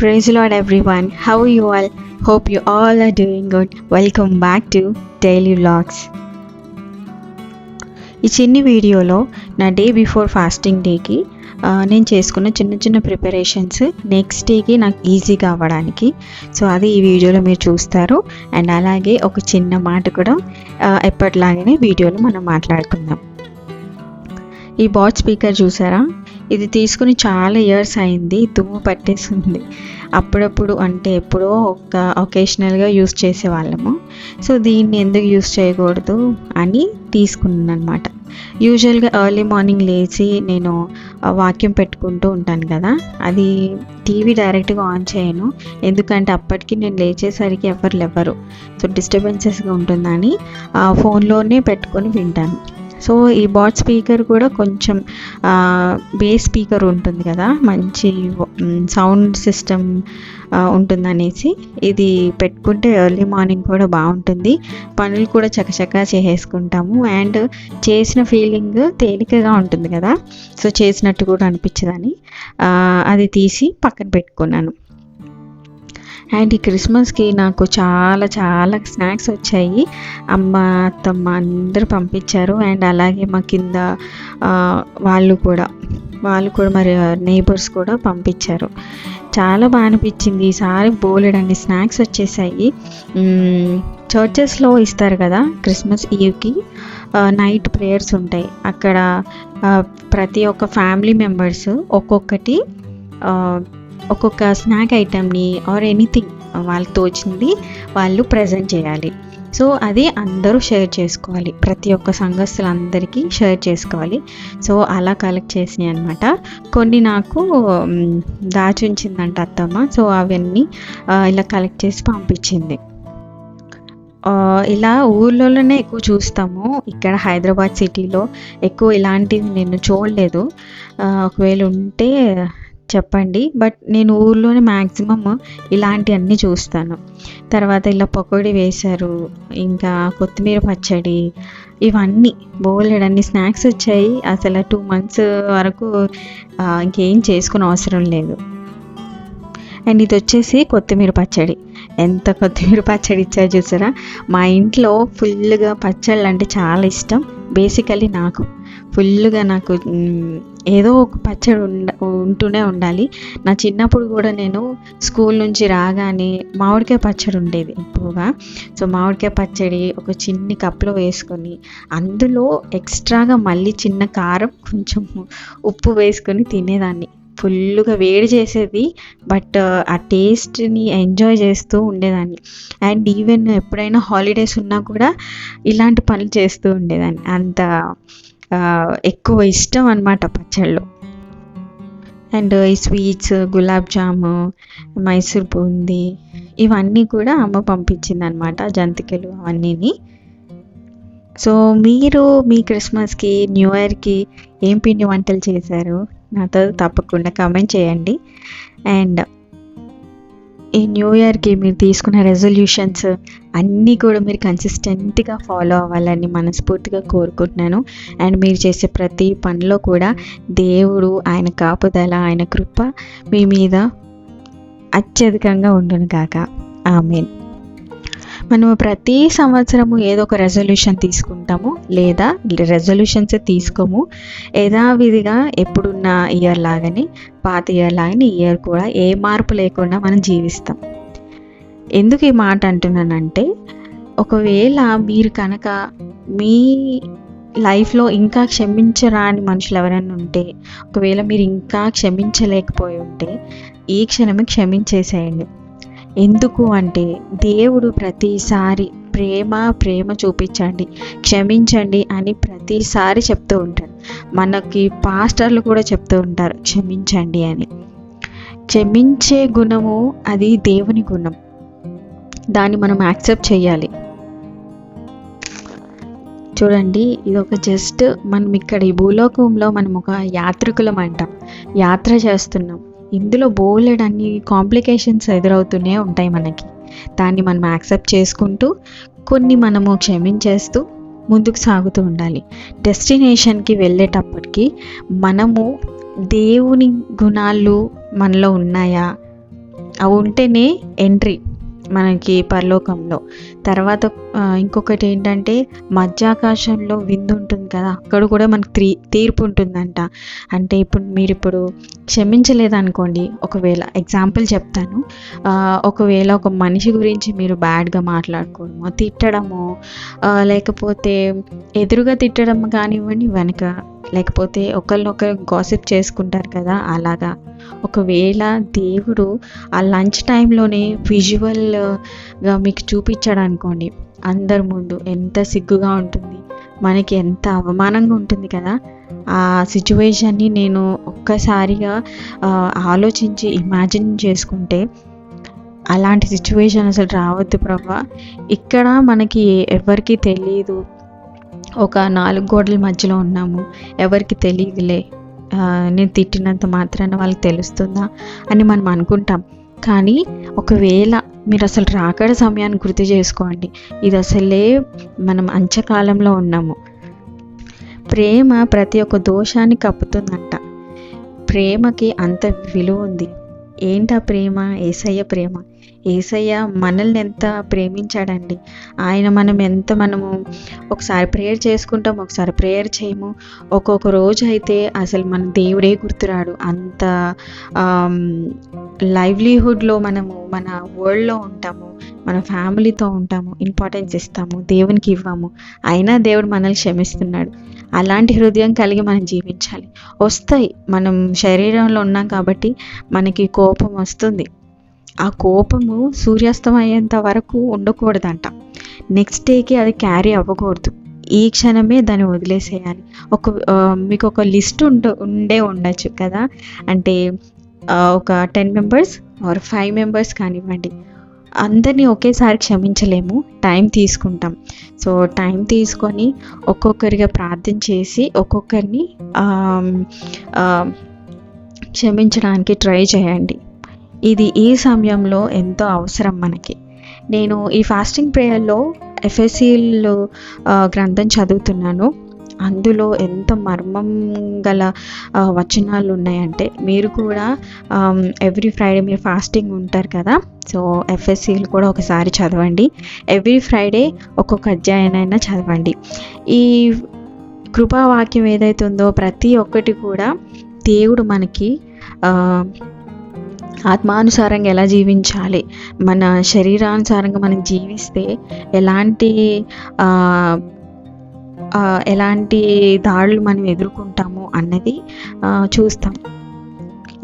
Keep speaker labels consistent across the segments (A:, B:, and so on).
A: Praise lord everyone how you all hope you all are doing good welcome back to daily vlogs ఈ చిన్ని వీడియోలో నా day before fasting డేకి నేను చేసుకున్న చిన్న చిన్న ప్రిపరేషన్స్ నెక్స్ట్ డేకి నాకు ఈజీగా అవ్వడానికి. సో అది ఈ వీడియోలో మీరు చూస్తారు. అండ్ అలాగే ఒక చిన్న మాట కూడా ఎప్పటిలాగానే వీడియోలో మనం మాట్లాడుకుందాం. ఈ బాట్ స్పీకర్ చూసారా? ఇది తీసుకుని చాలా ఇయర్స్ అయింది దుమ్ము పట్టేసింది. అప్పుడప్పుడు అంటే ఎప్పుడో ఒక ఒకేషనల్గా యూస్ చేసేవాళ్ళము. సో దీన్ని ఎందుకు యూస్ చేయకూడదు అని తీసుకున్నాను అనమాట యూజువల్గా ఎర్లీ మార్నింగ్ లేచి నేను వాక్యం పెట్టుకుంటూ ఉంటాను కదా అది టీవీ డైరెక్ట్గా ఆన్ చేయను. ఎందుకంటే అప్పటికి నేను లేచేసరికి ఎవరు లేవరు. సో డిస్టర్బెన్సెస్గా ఉంటుందని ఆ, ఫోన్లోనే పెట్టుకొని వింటాను. సో ఈ బాట్ స్పీకర్ కూడా కొంచెం బేస్ స్పీకర్ ఉంటుంది కదా మంచి సౌండ్ సిస్టమ్ ఉంటుందనేసి ఇది పెట్టుకుంటే ఎర్లీ మార్నింగ్ కూడా బాగుంటుంది. పనులు కూడా చకచకా చేసేసుకుంటాము. అండ్ చేసిన ఫీలింగ్ తేలికగా ఉంటుంది కదా సో చేసినట్టు కూడా అనిపించదని అది తీసి పక్కన పెట్టుకున్నాను. అండ్ ఈ క్రిస్మస్కి నాకు చాలా చాలా స్నాక్స్ వచ్చాయి. అమ్మ అత్తమ్మ అందరూ పంపించారు. అండ్ అలాగే మా కింద వాళ్ళు కూడా వాళ్ళు కూడా మరి నేబర్స్ కూడా పంపించారు. చాలా బాగా అనిపించింది. ఈసారి బోలెడన్ని స్నాక్స్ వచ్చేసాయి. చర్చెస్లో ఇస్తారు కదా క్రిస్మస్ ఈవ్కి నైట్ ప్రేయర్స్ ఉంటాయి. అక్కడ ప్రతి ఒక్క ఫ్యామిలీ మెంబర్స్ ఒక్కొక్కటి ఒక్కొక్క స్నాక్ ఐటమ్ని ఆర్ ఎనీథింగ్ వాళ్ళకి తోచింది వాళ్ళు ప్రజెంట్ చేయాలి. సో అది అందరూ షేర్ చేసుకోవాలి. ప్రతి ఒక్క సంఘస్థులందరికీ షేర్ చేసుకోవాలి. సో అలా కలెక్ట్ చేసినాయి అనమాట కొన్ని నాకు దాచుంచిందంట దాచి ఉంచిందంట అత్తమ్మ. సో అవన్నీ ఇలా కలెక్ట్ చేసి పంపించింది. ఇలా ఊర్లలోనే ఎక్కువ చూస్తాము. ఇక్కడ హైదరాబాద్ సిటీలో ఎక్కువ ఇలాంటివి నేను చూడలేదు. ఒకవేళ ఉంటే చెప్పండి బట్ నేను ఊర్లోనే మ్యాక్సిమమ్ ఇలాంటివన్నీ చూస్తాను. తర్వాత ఇలా పకోడీ వేశారు ఇంకా కొత్తిమీర పచ్చడి ఇవన్నీ బోలెడన్ని స్నాక్స్ వచ్చాయి. అసలు టూ మంత్స్ వరకు ఇంకేం చేసుకునే అవసరం లేదు. అండ్ ఇది వచ్చేసి కొత్తిమీర పచ్చడి. ఎంత కొత్తిమీర పచ్చడి ఇచ్చారు చూసారా? మా ఇంట్లో ఫుల్గా పచ్చళ్ళు అంటే చాలా ఇష్టం. బేసికలీ నాకు. ఫుల్గా నాకు ఏదో ఒక పచ్చడి ఉండ ఉంటూనే ఉండాలి. నా చిన్నప్పుడు కూడా నేను స్కూల్ నుంచి రాగానే మామిడికాయ పచ్చడి ఉండేది ఎక్కువగా. సో మామిడికాయ పచ్చడి ఒక చిన్ని కప్లో వేసుకొని అందులో ఎక్స్ట్రాగా మళ్ళీ చిన్న కారం కొంచెం ఉప్పు వేసుకొని తినేదాన్ని. ఫుల్గా వేడి చేసేది బట్ ఆ టేస్ట్ని ఎంజాయ్ చేస్తూ ఉండేదాన్ని. అండ్ ఈవెన్ ఎప్పుడైనా హాలిడేస్ ఉన్నా కూడా ఇలాంటి పనులు చేస్తూ ఉండేదాన్ని. అంత ఎక్కువ ఇష్టం అనమాట పచ్చళ్ళు. అండ్ ఈ స్వీట్స్ గులాబ్ జాము మైసూర్ బూంది ఇవన్నీ కూడా అమ్మ పంపించింది అనమాట జంతికలు అవన్నీని. సో మీరు మీ క్రిస్మస్కి న్యూ ఇయర్కి ఏం పిండి వంటలు చేశారు? నాతో తప్పకుండా కమెంట్ చేయండి. అండ్ ఈ న్యూ ఇయర్కి మీరు తీసుకున్న రెజల్యూషన్స్ అన్నీ కూడా మీరు కన్సిస్టెంట్గా ఫాలో అవ్వాలని మనస్ఫూర్తిగా కోరుకుంటున్నాను. అండ్ మీరు చేసే ప్రతి పనిలో కూడా దేవుడు ఆయన కాపుదల ఆయన కృప మీ మీద అత్యధికంగా ఉండును కాక ఆమెన్ మనము ప్రతి సంవత్సరము ఏదో ఒక రెజల్యూషన్ తీసుకుంటాము లేదా రెజల్యూషన్స్ తీసుకోము. యథావిధిగా ఎప్పుడున్న ఇయర్ లాగానే పాత ఇయర్ లాగానే ఇయర్ కూడా ఏ మార్పు లేకుండా మనం జీవిస్తాం. ఎందుకు ఈ మాట అంటున్నానంటే ఒకవేళ మీరు కనుక మీ లైఫ్లో ఇంకా క్షమించరాని మనుషులు ఎవరైనా ఉంటే ఒకవేళ మీరు ఇంకా క్షమించలేకపోయి ఉంటే ఈ క్షణమే క్షమించేసేయండి. ఎందుకు అంటే దేవుడు ప్రతిసారి ప్రేమ ప్రేమ చూపించండి క్షమించండి అని ప్రతిసారి చెప్తూ ఉంటాడు. మనకి పాస్టర్లు కూడా చెప్తూ ఉంటారు క్షమించండి అని. క్షమించే గుణము అది దేవుని గుణం. దాన్ని మనం యాక్సెప్ట్ చేయాలి. చూడండి ఇది ఒక జస్ట్ మనం ఇక్కడ ఈ భూలోకంలో మనం ఒక యాత్రికులం అంటాం. యాత్ర చేస్తున్నాం. ఇందులో బోలెడన్ని కాంప్లికేషన్స్ ఎదురవుతూనే ఉంటాయి మనకి. దాన్ని మనం యాక్సెప్ట్ చేసుకుంటూ కొన్ని మనము క్షమించేస్తూ ముందుకు సాగుతూ ఉండాలి. డెస్టినేషన్కి వెళ్ళేటప్పటికి మనము దేవుని గుణాలు మనలో ఉన్నాయా? అవి ఉంటేనే ఎంట్రీ. మనకి పరలోకంలో. తర్వాత ఇంకొకటి ఏంటంటే మధ్యాకాశంలో విందు ఉంటుంది కదా అక్కడ కూడా మనకు తీ తీర్పు ఉంటుందంట. అంటే ఇప్పుడు మీరు ఇప్పుడు క్షమించలేదనుకోండి ఒకవేళ ఎగ్జాంపుల్ చెప్తాను. ఒకవేళ ఒక మనిషి గురించి మీరు బ్యాడ్గా మాట్లాడుకోవడమో తిట్టడమో లేకపోతే ఎదురుగా తిట్టడం కానివ్వండి వెనక లేకపోతే ఒకరినొకరు గాసిప్ చేసుకుంటారు కదా అలాగా. ఒకవేళ దేవుడు ఆ లంచ్ టైంలోనే విజువల్గా మీకు చూపించాడు అనుకోండి అందరి ముందు ఎంత సిగ్గుగా ఉంటుంది మనకి ఎంత అవమానంగా ఉంటుంది కదా. ఆ సిచ్యువేషన్ని నేను ఒక్కసారిగా ఆలోచించి ఇమాజిన్ చేసుకుంటే అలాంటి సిచ్యువేషన్ అసలు రావద్దు ప్రభా. ఇక్కడ మనకి ఎవరికి తెలియదు ఒక నాలుగు గోడల మధ్యలో ఉన్నాము ఎవరికి తెలియదులే నేను తిట్టినంత మాత్రాన వాళ్ళకి తెలుస్తుందా అని మనం అనుకుంటాం. కానీ ఒకవేళ మీరు అసలు రాకడ సమయాన్ని గుర్తు చేసుకోండి. ఇది అసలే మనం అంచకాలంలో ఉన్నాము. ప్రేమ ప్రతి ఒక్క దోషాన్ని కప్పుతుందంట. ప్రేమకి అంత విలువ ఉంది. ఏంటా ప్రేమ? ఏసయ్య ప్రేమ. ఏసయ్య మనల్ని ఎంత ప్రేమించాడండి. ఆయన మనం ఎంత మనము ఒకసారి ప్రేయర్ చేసుకుంటాం ఒకసారి ప్రేయర్ చేయము. ఒక్కొక్క రోజు అయితే అసలు మన దేవుడే గుర్తురాడు. అంత లైవ్లీహుడ్లో మనము మన వరల్డ్లో ఉంటాము మన ఫ్యామిలీతో ఉంటాము ఇంపార్టెన్స్ ఇస్తాము దేవునికి ఇవ్వము. అయినా దేవుడు మనల్ని క్షమిస్తున్నాడు. అలాంటి హృదయం కలిగి మనం జీవించాలి. వస్తాయి. మనం శరీరంలో ఉన్నాం కాబట్టి మనకి కోపం వస్తుంది. ఆ కోపము సూర్యాస్తం అయ్యేంత వరకు ఉండకూడదంట. నెక్స్ట్ డేకి అది క్యారీ అవ్వకూడదు. ఈ క్షణమే దాన్ని వదిలేసేయాలి. ఒక మీకు ఒక లిస్ట్ ఉండ ఉండే ఉండొచ్చు కదా? అంటే ఒక ten members or five members కానివ్వండి. అందరినీ ఒకేసారి క్షమించలేము. టైం తీసుకుంటాం. సో టైం తీసుకొని ఒక్కొక్కరిగా ప్రార్థన చేసి ఒక్కొక్కరిని క్షమించడానికి ట్రై చేయండి. ఇది ఈ సమయంలో ఎంతో అవసరం మనకి. నేను ఈ ఫాస్టింగ్ ప్రేయర్లో ఎఫ్ఎస్సీలు గ్రంథం చదువుతున్నాను. అందులో ఎంత మర్మం గల వచనాలు ఉన్నాయంటే మీరు కూడా ఎవ్రీ ఫ్రైడే మీరు ఫాస్టింగ్ ఉంటారు కదా. సో ఎఫ్ఎస్సీలు కూడా ఒకసారి చదవండి. ఎవ్రీ ఫ్రైడే ఒక్కొక్క అధ్యాయనైనా చదవండి. ఈ కృపావాక్యం ఏదైతే ఉందో ప్రతి ఒక్కటి కూడా దేవుడు మనకి ఆత్మానుసారంగా ఎలా జీవించాలి? మన శరీరానుసారంగా మనం జీవిస్తే ఎలాంటి ఎలాంటి దాడులు మనం ఎదుర్కొంటాము అన్నది చూస్తాం.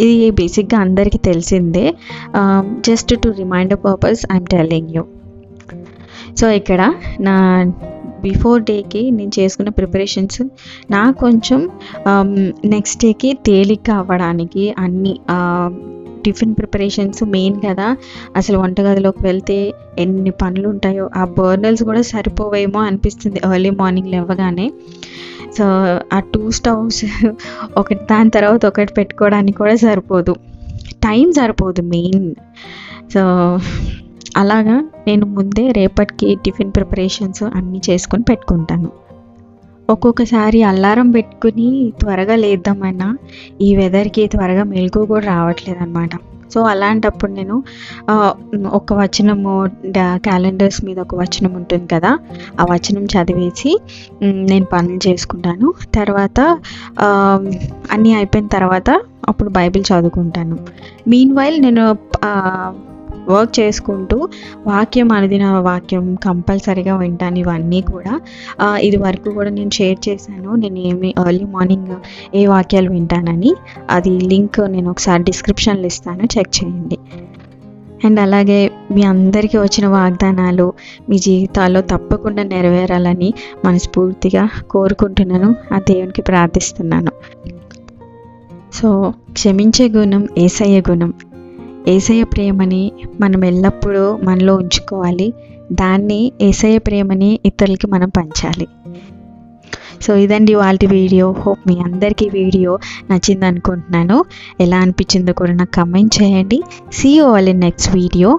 A: ఇది బేసిక్గా అందరికీ తెలిసిందే. Just to remind purpose I'm telling you so ఇక్కడ నా బిఫోర్ డేకి నేను చేసుకున్న ప్రిపరేషన్స్ నాకు కొంచెం um, నెక్స్ట్ డేకి తేలిక అవ్వడానికి అన్ని టిఫిన్ ప్రిపరేషన్స్ మెయిన్ కదా. అసలు వంటగదిలోకి వెళ్తే ఎన్ని పనులు ఉంటాయో ఆ బర్నర్స్ కూడా సరిపోవేమో అనిపిస్తుంది ఎర్లీ మార్నింగ్ లేవగానే. సో ఆ టూ స్టవ్స్ ఒకటి దాని తర్వాత ఒకటి పెట్టుకోవడానికి కూడా సరిపోదు. టైం సరిపోదు మెయిన్. సో అలాగా నేను ముందే రేపటికి టిఫిన్ ప్రిపరేషన్స్ అన్నీ చేసుకొని పెట్టుకుంటాను. ఒక్కొక్కసారి అలారం పెట్టుకుని త్వరగా లేద్దామన్నా ఈ వెదర్కి త్వరగా మెలకు కూడా రావట్లేదు అనమాట సో అలాంటప్పుడు నేను ఒక వచనము క్యాలెండర్స్ మీద ఒక వచనం ఉంటుంది కదా ఆ వచనం చదివేసి నేను పనులు చేసుకుంటాను. తర్వాత అన్నీ అయిపోయిన తర్వాత అప్పుడు బైబిల్ చదువుకుంటాను. మీన్ వైల్ నేను వర్క్ చేసుకుంటూ వాక్యం అనుదిన వాక్యం కంపల్సరీగా వింటాను ఇవన్నీ కూడా. ఇది వరకు కూడా నేను షేర్ చేశాను. నేను ఏమి ఎర్లీ మార్నింగ్ ఏ వాక్యాలు వింటానని. అది లింక్ నేను ఒకసారి డిస్క్రిప్షన్లో ఇస్తాను. చెక్ చేయండి. అండ్ అలాగే మీ అందరికీ వచ్చిన వాగ్దానాలు మీ జీవితాల్లో తప్పకుండా నెరవేరాలని మనస్ఫూర్తిగా కోరుకుంటున్నాను. ఆ దేవునికి ప్రార్థిస్తున్నాను. సో క్షమించే గుణం ఏసయ్య గుణం. ఏసయ ప్రేమని మనం ఎల్లప్పుడూ మనలో ఉంచుకోవాలి. దాన్ని ఏసయ్య ప్రేమని ఇతరులకి మనం పంచాలి. సో ఇదండి వాళ్ళ వీడియో. హోప్ మీ అందరికీ వీడియో నచ్చింది అనుకుంటున్నాను. ఎలా అనిపించిందో కూడా నాకు కమెంట్ చేయండి. See you all in next video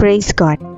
A: praise God